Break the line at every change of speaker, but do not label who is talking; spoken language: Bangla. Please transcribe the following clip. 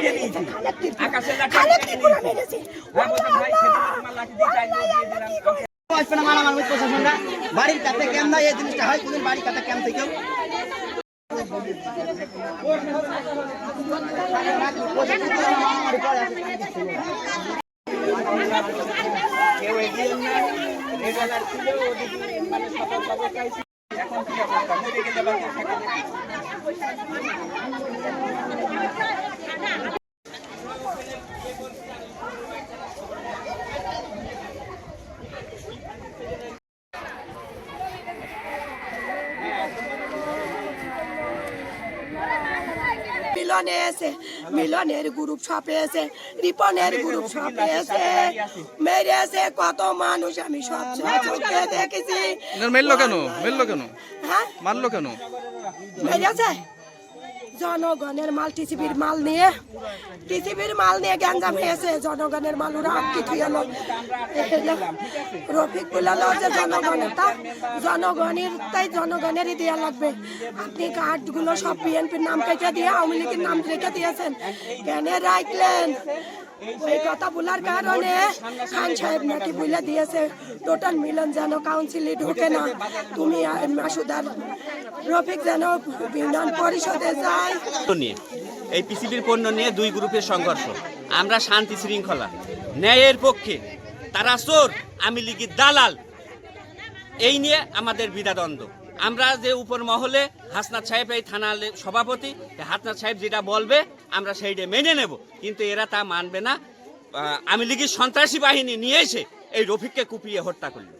মেরে দিয়েছি দিয়ে চাইলো দিয়ে দিলাম।
আসবে না মারামার প্রশাসনরা বাড়ির কাছে ক্যাম্প নাই এই জিনিসটা হয় কোনদিন বাড়ির কাছে ক্যাম্প থেকেও।
কেউ এগিয়ে না ওদিকে মানে এখন কি অবস্থা মরে গেলে বাকি থাকে নাকি?
মিলনে এসে মিলনের গ্রুপ সপে এসে রিপনের গ্রুপ সপে এসে মেরে এসে কত মানুষ আমি সব চোখে দেখেছি।
মেললো কেন? মেললো কেন?
হ্যাঁ?
মারলো কেন?
মেরেছে? জনগণের মাল, টিসিবির মাল নিয়ে, টিসিবির মাল নিয়ে গ্যাঞ্জাম হয়েছে। জনগণের মাল ওরা আটকে থুয়ালো রফিক বলালো যে জনগণের তা জনগণের তাই জনগণেরই দেওয়া লাগবে। আপনি কার্ডগুলো সব বিএনপির নাম কেটে দিয়ে, আওয়ামী লীগের নাম রেখে দিয়েছেন। কেন রাখলেন ওই কথা বলার কারণে খান সাহেব নাকি বলে দিয়েছে, টোটাল মিলন যেন কাউন্সিলে ঢোকে না। তুমি মাসুদার রফিক যেন ইউনিয়ন পরিষদে যায়
নিয়ে, এই পিসিবির পণ্য নিয়ে দুই গ্রুপের সংঘর্ষ। আমরা শান্তি শৃঙ্খলা, ন্যায়ের পক্ষে, তারা চোর, আমি লীগের দালাল। এই নিয়ে আমাদের বিদাদ্বন্দ্ব আমরা যে উপর মহলে হাসনাত সাহেব, এই থানার সভাপতি হাসনাত সাহেব যেটা বলবে, আমরা সেইটা মেনে নেব। কিন্তু এরা তা মানবে না। আমি লীগের সন্ত্রাসী বাহিনী নিয়ে এসে এই রফিককে কুপিয়ে হত্যা করল।